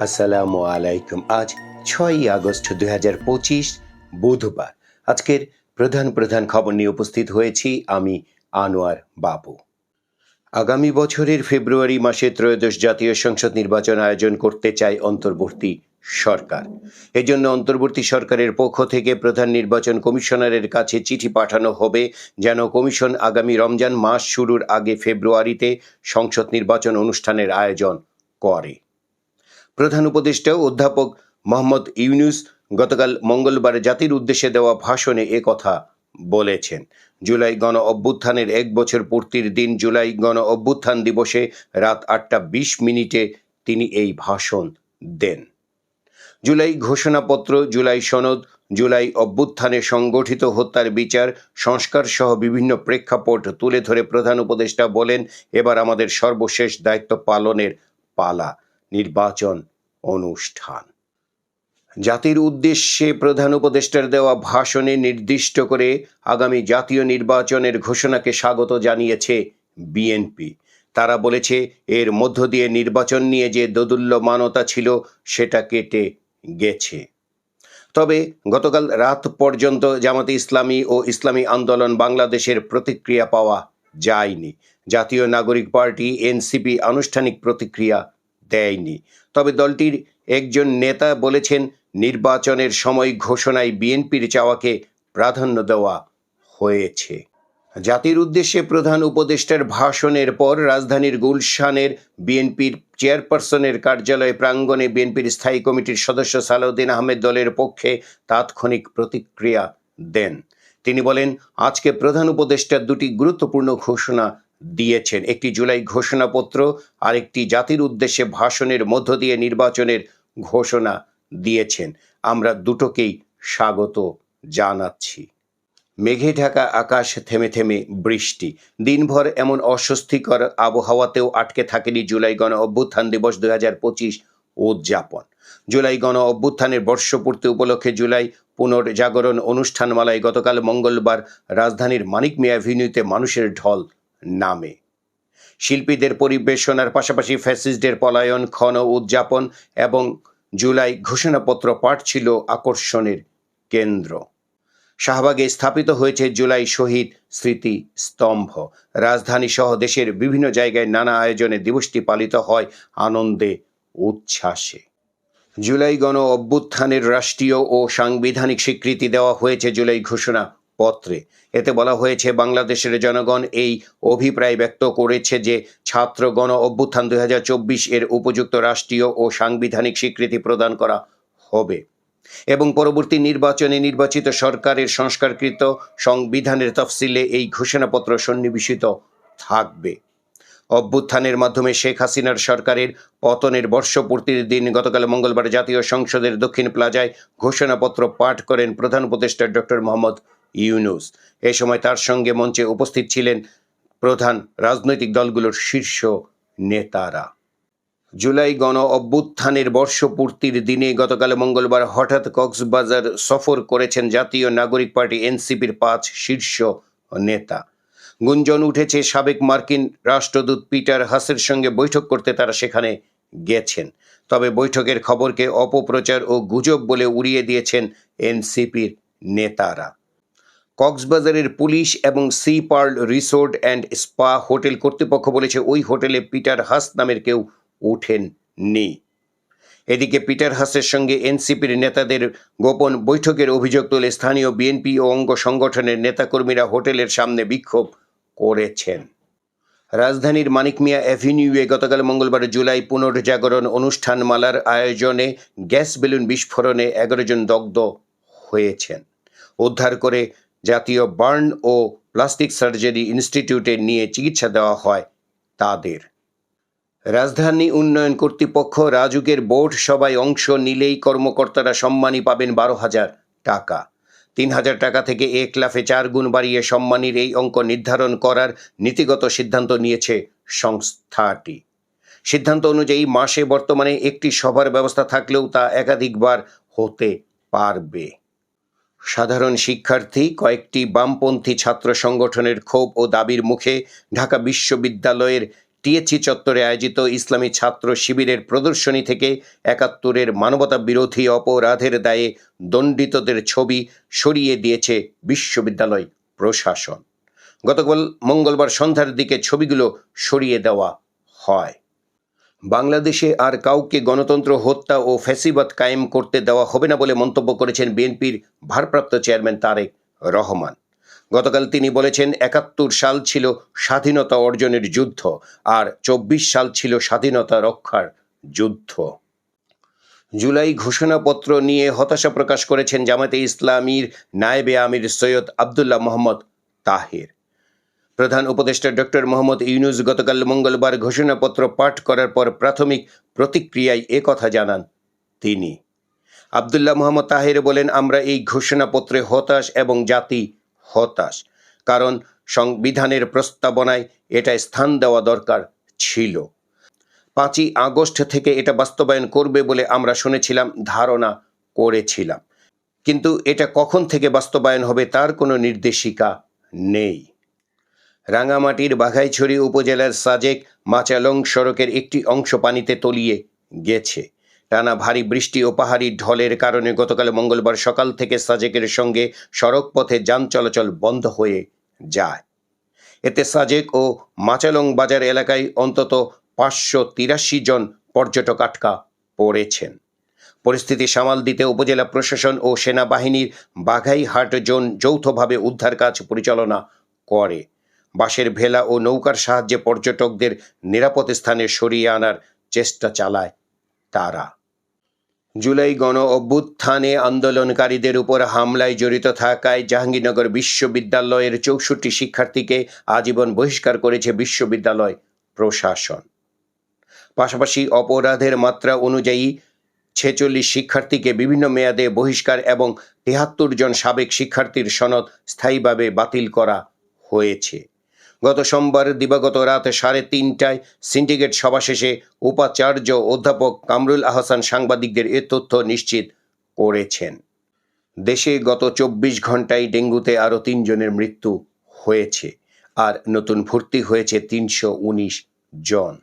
আসসালামু আলাইকুম। আজ ছয়ই আগস্ট দুই হাজার পঁচিশ, বুধবার। আজকের প্রধান প্রধান খবর নিয়ে উপস্থিত হয়েছি আমি, আনোয়ার বাবু। আগামী বছরের ফেব্রুয়ারি মাসে ত্রয়োদশ জাতীয় সংসদ নির্বাচন আয়োজন করতে চায় অন্তর্বর্তী সরকার। এজন্য অন্তর্বর্তী সরকারের পক্ষ থেকে প্রধান নির্বাচন কমিশনারের কাছে চিঠি পাঠানো হবে যেন কমিশন আগামী রমজান মাস শুরুর আগে ফেব্রুয়ারিতে সংসদ নির্বাচন অনুষ্ঠানের আয়োজন করে। প্রধান উপদেষ্টা অধ্যাপক মোহাম্মদ ইউনুস গতকাল মঙ্গলবার জাতির উদ্দেশ্যে দেওয়া ভাষণে এ কথা বলেছেন। জুলাই গণ অভ্যুত্থানের এক বছর পূর্তির দিন জুলাই গণ অভ্যুত্থান দিবসে রাত আটটা বিশ মিনিটে তিনি এই ভাষণ দেন। জুলাই ঘোষণাপত্র, জুলাই সনদ, জুলাই অভ্যুত্থানে সংগঠিত হত্যার বিচার, সংস্কার সহ বিভিন্ন প্রেক্ষাপট তুলে ধরে প্রধান উপদেষ্টা বলেন, এবার আমাদের সর্বশেষ দায়িত্ব পালনের পালা। নির্বাচন অনুষ্ঠান। জাতির উদ্দেশ্যে প্রধান উপদেষ্টার দেওয়া ভাষণে নির্দিষ্ট করে আগামী জাতীয় নির্বাচনের ঘোষণাকে স্বাগত জানিয়েছে বিএনপি। তারা বলেছে, এর মধ্য দিয়ে নির্বাচন নিয়ে যে দোদুল্যমানতা ছিল, সেটা কেটে গেছে। তবে গতকাল রাত পর্যন্ত জামাতে ইসলামী ও ইসলামী আন্দোলন বাংলাদেশের প্রতিক্রিয়া পাওয়া যায়নি। জাতীয় নাগরিক পার্টি, এনসিপি, আনুষ্ঠানিক প্রতিক্রিয়া দেয়নি। তবে দলটির একজন নেতা বলেছেন, নির্বাচনের সময় ঘোষণায় বিএনপির চাওয়াকে প্রাধান্য দেওয়া হয়েছে। জাতির উদ্দেশ্যে প্রধান উপদেষ্টার ভাষণের পর রাজধানীর গুলশানের বিএনপির চেয়ারপারসনের কার্যালয় প্রাঙ্গণে বিএনপির স্থায়ী কমিটির সদস্য সালাউদ্দিন আহমেদ দলের পক্ষে তাৎক্ষণিক প্রতিক্রিয়া দেন। তিনি বলেন, আজকে প্রধান উপদেষ্টা দুটি গুরুত্বপূর্ণ ঘোষণা দিয়েছেন। একটি জুলাই ঘোষণাপত্র আর একটি জাতির উদ্দেশ্যে ভাষণের মধ্য দিয়ে নির্বাচনের ঘোষণা দিয়েছেন। আমরা দুটোকেই স্বাগত জানাচ্ছি। মেঘে ঢাকা, আকাশ থেমে থেমে বৃষ্টি। দিনভর এমন অস্বস্তিকর আবহাওয়াতেও আটকে থাকেনি জুলাই গণ অভ্যুত্থান দিবস দুই হাজার পঁচিশ উদযাপন। জুলাই গণ অভ্যুত্থানের বর্ষপূর্তি উপলক্ষে জুলাই পুনর্জাগরণ অনুষ্ঠানমালায় গতকাল মঙ্গলবার রাজধানীর মানিক মিয়া মানুষের ঢল নামে। শিল্পীদের পরিবেশনার পাশাপাশি ফ্যাসিস্টদের পলায়ন, ক্ষণ উদযাপন এবং জুলাই ঘোষণাপত্র পাঠ ছিল আকর্ষণের কেন্দ্র। শাহবাগে স্থাপিত হয়েছে জুলাই শহীদ স্মৃতি স্তম্ভ রাজধানী সহ দেশের বিভিন্ন জায়গায় নানা আয়োজনে দিবসটি পালিত হয় আনন্দে, উচ্ছ্বাসে। জুলাই গণ অভ্যুত্থানের রাষ্ট্রীয় ও সাংবিধানিক স্বীকৃতি দেওয়া হয়েছে জুলাই ঘোষণা পত্রে। এতে বলা হয়েছে, বাংলাদেশের জনগণ এই অভিপ্রায় ব্যক্ত করেছে যে ছাত্র গণ অভ্যুত্থান দুই হাজার চব্বিশ এর উপযুক্ত রাষ্ট্রীয় ও সাংবিধানিক স্বীকৃতি প্রদান করা হবে এবং পরবর্তী নির্বাচনে নির্বাচিত সরকারের সংস্কারকৃত সংবিধানের তফসিলে এই ঘোষণাপত্র সন্নিবেশিত থাকবে। অভ্যুত্থানের মাধ্যমে শেখ হাসিনার সরকারের পতনের বর্ষপূর্তির দিন গতকাল মঙ্গলবার জাতীয় সংসদের দক্ষিণ প্লাজায় ঘোষণাপত্র পাঠ করেন প্রধান উপদেষ্টা ডক্টর মোহাম্মদ ইউনুস। এ সময় তার সঙ্গে মঞ্চে উপস্থিত ছিলেন প্রধান রাজনৈতিক দলগুলোর শীর্ষ নেতারা। জুলাই গণ অভ্যুত্থানের বর্ষপূর্তির দিনে গতকাল মঙ্গলবার হঠাৎ কক্সবাজার সফর করেছেন জাতীয় নাগরিক পার্টি এনসিপির পাঁচ শীর্ষ নেতা। গুঞ্জন উঠেছে সাবেক মার্কিন রাষ্ট্রদূত পিটার হাসের সঙ্গে বৈঠক করতে তারা সেখানে গেছেন। তবে বৈঠকের খবরকে অপপ্রচার ও গুজব বলে উড়িয়ে দিয়েছেন এনসিপির নেতারা। কক্সবাজারের পুলিশ এবং sea pearl resort and spa hotel কর্তৃপক্ষ বলেছে ওই হোটেলে পিটার হাস নামের কেউ ওঠেননি। এদিকে পিটার হাসের সঙ্গে এনসিপির নেতাদের গোপন বৈঠকের অভিযোগ তুলে স্থানীয় বিএনপি ও অঙ্গ সংগঠনের নেতাকর্মীরা হোটেলের সামনে বিক্ষোভ করেছেন। রাজধানীর মানিক মিয়া অ্যাভিনিউয়ে গতকাল মঙ্গলবার জুলাই পুনর্জাগরণ অনুষ্ঠানমালার আয়োজনে গ্যাস বেলুন বিস্ফোরণে এগারো জন দগ্ধ হয়েছেন। উদ্ধার করে জাতীয় বার্ন ও প্লাস্টিক সার্জারি ইনস্টিটিউটে নিয়ে চিকিৎসা দেওয়া হয় তাদের। রাজধানী উন্নয়ন কর্তৃপক্ষ রাজুকের বোর্ড সভায় অংশ নিলেই কর্মকর্তারা সম্মানী পাবেন বারো হাজার টাকা। তিন হাজার টাকা থেকে এক লাফে চার গুণ বাড়িয়ে সম্মানীর এই অঙ্ক নির্ধারণ করার নীতিগত সিদ্ধান্ত নিয়েছে সংস্থাটি। সিদ্ধান্ত অনুযায়ী মাসে বর্তমানে একটি সভার ব্যবস্থা থাকলেও তা একাধিকবার হতে পারবে। সাধারণ শিক্ষার্থী, কয়েকটি বামপন্থী ছাত্র সংগঠনের ক্ষোভ ও দাবির মুখে ঢাকা বিশ্ববিদ্যালয়ের টিএচসি চত্বরে আয়োজিত ইসলামী ছাত্র শিবিরের প্রদর্শনী থেকে একাত্তরের মানবতা বিরোধী অপরাধের দায়ে দণ্ডিতদের ছবি সরিয়ে দিয়েছে বিশ্ববিদ্যালয় প্রশাসন। গতকাল মঙ্গলবার সন্ধ্যার দিকে ছবিগুলো সরিয়ে দেওয়া হয়। বাংলাদেশে আর কাউকে গণতন্ত্র, হত্যা ও ফ্যাসিবাদ কায়েম করতে দেওয়া হবে না বলে মন্তব্য করেছেন বিএনপির ভারপ্রাপ্ত চেয়ারম্যান তারেক রহমান। গতকাল তিনি বলেছেন, একাত্তর সাল ছিল স্বাধীনতা অর্জনের যুদ্ধ আর চব্বিশ সাল ছিল স্বাধীনতা রক্ষার যুদ্ধ। জুলাই ঘোষণাপত্র নিয়ে হতাশা প্রকাশ করেছেন জামাতে ইসলামীর নায়েবে আমির সৈয়দ আবদুল্লাহ মোহাম্মদ তাহের। প্রধান উপদেষ্টা ডক্টর মোহাম্মদ ইউনুস গতকাল মঙ্গলবার ঘোষণাপত্র পাঠ করার পর প্রাথমিক প্রতিক্রিয়ায় কথা জানান তিনি। আবদুল্লাহ মোহাম্মদ তাহের বলেন, আমরা এই ঘোষণাপত্রে হতাশ এবং জাতি হতাশ, কারণ সংবিধানের প্রস্তাবনায় এটা স্থান দেওয়া দরকার ছিল। পাঁচই আগস্ট থেকে এটা বাস্তবায়ন করবে বলে আমরা শুনেছিলাম, ধারণা করেছিলাম। কিন্তু এটা কখন থেকে বাস্তবায়ন হবে তার কোনো নির্দেশিকা নেই। রাঙামাটির বাঘাইছড়ি উপজেলার সাজেক মাচালং সড়কের একটি অংশ পানিতে তলিয়ে গেছে। টানা ভারী বৃষ্টি ও পাহাড়ি ঢলের কারণে গতকাল মঙ্গলবার সকাল থেকে সাজেকের সঙ্গে সড়ক পথে যান চলাচল বন্ধ হয়ে যায়। এতে সাজেক ও মাচালং বাজার এলাকায় অন্তত পাঁচশো তিরাশি জন পর্যটক আটকা পড়েছেন। পরিস্থিতি সামাল দিতে উপজেলা প্রশাসন ও সেনাবাহিনীর বাঘাইহাট জোন যৌথভাবে উদ্ধার কাজ পরিচালনা করে। বাঁশের ভেলা ও নৌকার সাহায্যে পর্যটকদের নিরাপদ স্থানে সরিয়ে আনার চেষ্টা চালায় তারা। জুলাই গণ অভ্যুত্থানে আন্দোলনকারীদের উপর হামলায় জড়িত থাকায় জাহাঙ্গীরনগর বিশ্ববিদ্যালয়ের চৌষট্টি শিক্ষার্থীকে আজীবন বহিষ্কার করেছে বিশ্ববিদ্যালয় প্রশাসন। পাশাপাশি অপরাধের মাত্রা অনুযায়ী ছেচল্লিশ শিক্ষার্থীকে বিভিন্ন মেয়াদে বহিষ্কার এবং তেহাত্তর জন সাবেক শিক্ষার্থীর সনদ স্থায়ীভাবে বাতিল করা হয়েছে। গত সোমবার দিবাগত রাত সাড়ে তিনটায় সিন্ডিকেট সভা শেষে উপাচার্য অধ্যাপক কামরুল আহসান সাংবাদিকদের এ তথ্য নিশ্চিত করেছেন। দেশে গত চব্বিশ ঘন্টায় ডেঙ্গুতে আরও তিনজনের মৃত্যু হয়েছে আর নতুন ভর্তি হয়েছে তিনশো উনিশ জন।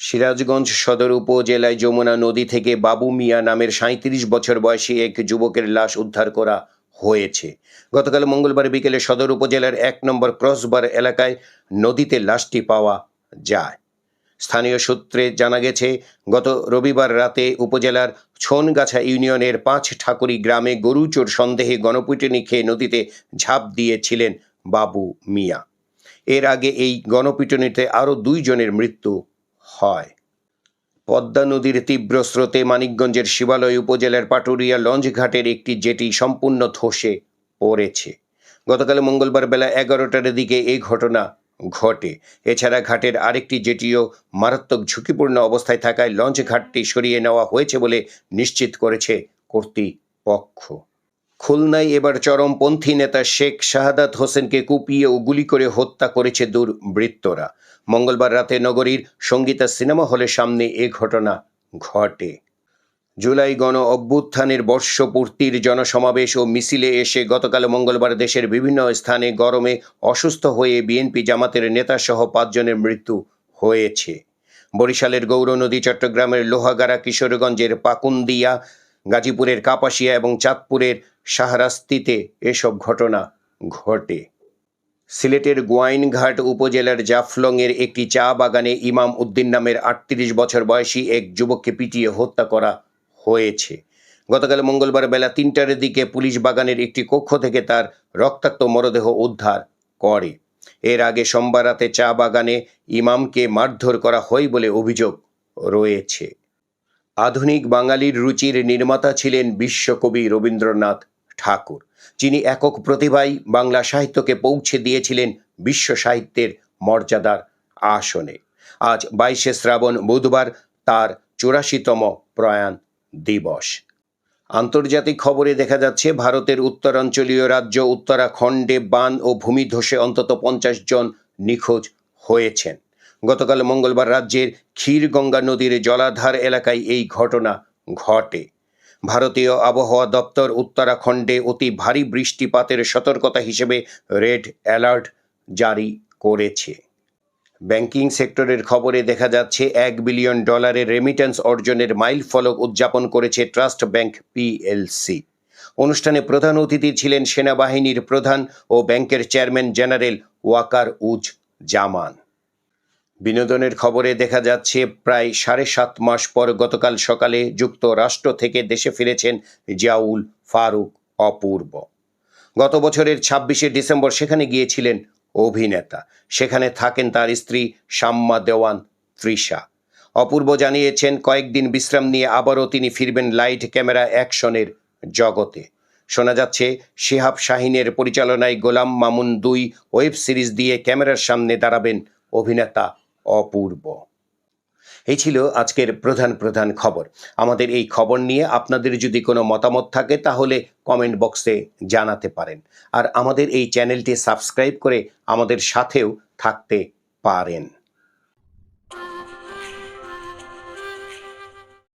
সিরাজগঞ্জ সদর উপজেলায় যমুনা নদী থেকে বাবু মিয়া নামের সাঁত্রিশ বছর বয়সী এক যুবকের লাশ উদ্ধার করা হয়েছে। গতকাল মঙ্গলবার বিকেলে সদর উপজেলার এক নম্বর ক্রসবার এলাকায় নদীতে লাশটি পাওয়া যায়। স্থানীয় সূত্রে জানা গেছে, গত রবিবার রাতে উপজেলার ছনগাছা ইউনিয়নের পাঁচ ঠাকুরি গ্রামে গরুচোর সন্দেহে গণপিটুনি খেয়ে নদীতে ঝাঁপ দিয়েছিলেন বাবু মিয়া। এর আগে এই গণপিটুনিতে আরও দুইজনের মৃত্যু হয়। পদ্মা নদীর তীব্র স্রোতে মানিকগঞ্জের শিবালয় উপজেলার পাটুরিয়া লঞ্চ ঘাটের একটি জেটি সম্পূর্ণ ধসে পড়েছে। গতকাল মঙ্গলবার বেলা এগারোটার দিকে এই ঘটনা ঘটে। এছাড়া ঘাটের আরেকটি জেটিও মারাত্মক ঝুঁকিপূর্ণ অবস্থায় থাকায় লঞ্চ ঘাটটি সরিয়ে নেওয়া হয়েছে বলে নিশ্চিত করেছে কর্তৃপক্ষ। খুলনায় এবার চরমপন্থী নেতা শেখ শাহাদাত হোসেনকে কুপিয়ে ও গুলি করে হত্যা করেছে দুর্বৃত্তরা। মঙ্গলবার রাতে নগরীর সঙ্গীতা সিনেমা হলের সামনে এ ঘটনা ঘটে। জুলাই গণ অভ্যুত্থানের বর্ষপূর্তির জনসমাবেশ ও মিছিলে এসে গতকাল মঙ্গলবার দেশের বিভিন্ন স্থানে গরমে অসুস্থ হয়ে বিএনপি জামাতের নেতাসহ পাঁচজনের মৃত্যু হয়েছে। বরিশালের গৌরনদী চট্টগ্রামের লোহাগাড়া কিশোরগঞ্জের পাকুন্দিয়া, গাজীপুরের কাপাসিয়া এবং চাঁদপুরের শাহরাস্তিতে এসব ঘটনা ঘটে। সিলেটের গোয়াইনঘাট উপজেলার জাফলংয়ের একটি চা বাগানে ইমাম উদ্দিন নামের আটত্রিশ বছর বয়সী এক যুবককে পিটিয়ে হত্যা করা হয়েছে। গতকাল মঙ্গলবার বেলা তিনটার দিকে পুলিশ বাগানের একটি কক্ষ থেকে তার রক্তাক্ত মরদেহ উদ্ধার করে। এর আগে সোমবার রাতে চা বাগানে ইমামকে মারধর করা হয় বলে অভিযোগ রয়েছে। আধুনিক বাঙালির রুচির নির্মাতা ছিলেন বিশ্বকবি রবীন্দ্রনাথ ঠাকুর, যিনি একক প্রতিভায় বাংলা সাহিত্যকে পৌঁছে দিয়েছিলেন বিশ্ব সাহিত্যের মর্যাদার আসনে। আজ বাইশে শ্রাবণ বুধবার তার চুরাশিতম প্রয়াণ দিবস। আন্তর্জাতিক খবরে দেখা যাচ্ছে, ভারতের উত্তরাঞ্চলীয় রাজ্য উত্তরাখণ্ডে বান ও ভূমিধসে অন্তত পঞ্চাশ জন নিখোঁজ হয়েছেন। গতকাল মঙ্গলবার রাজ্যের ক্ষীরগঙ্গা নদীর জলাধার এলাকায় এই ঘটনা ঘটে। ভারতীয় আবহাওয়া দপ্তর উত্তরাখণ্ডে অতি ভারী বৃষ্টিপাতের সতর্কতা হিসেবে রেড অ্যালার্ট জারি করেছে। ব্যাংকিং সেক্টরের খবরে দেখা যাচ্ছে, এক বিলিয়ন ডলারের রেমিটেন্স অর্জনের মাইল ফলক উদযাপন করেছে ট্রাস্ট ব্যাংক পিএলসি অনুষ্ঠানে প্রধান অতিথি ছিলেন সেনাবাহিনীর প্রধান ও ব্যাংকের চেয়ারম্যান জেনারেল ওয়াকার উজ জামান। বিনোদনের খবরে দেখা যাচ্ছে, প্রায় সাড়ে সাত মাস পর গতকাল সকালে যুক্তরাষ্ট্র থেকে দেশে ফিরেছেন জিয়াউল ফারুক অপূর্ব। গত বছরের ছাব্বিশে ডিসেম্বর সেখানে গিয়েছিলেন অভিনেতা। সেখানে থাকেন তার স্ত্রী শাম্মা দেওয়ান তৃষা। অপূর্ব জানিয়েছেন, কয়েকদিন বিশ্রাম নিয়ে আবারও তিনি ফিরবেন লাইট ক্যামেরা অ্যাকশনের জগতে। শোনা যাচ্ছে, শিহাব শাহিনের পরিচালনায় গোলাম মামুন দুই ওয়েব সিরিজ দিয়ে ক্যামেরার সামনে দাঁড়াবেন অভিনেতা অপূর্ব। এই ছিল আজকের প্রধান প্রধান খবর। আমাদের এই খবর নিয়ে আপনাদের যদি কোনো মতামত থাকে, তাহলে কমেন্ট বক্সে জানাতে পারেন। আর আমাদের এই চ্যানেলটি সাবস্ক্রাইব করে আমাদের সাথেও থাকতে পারেন।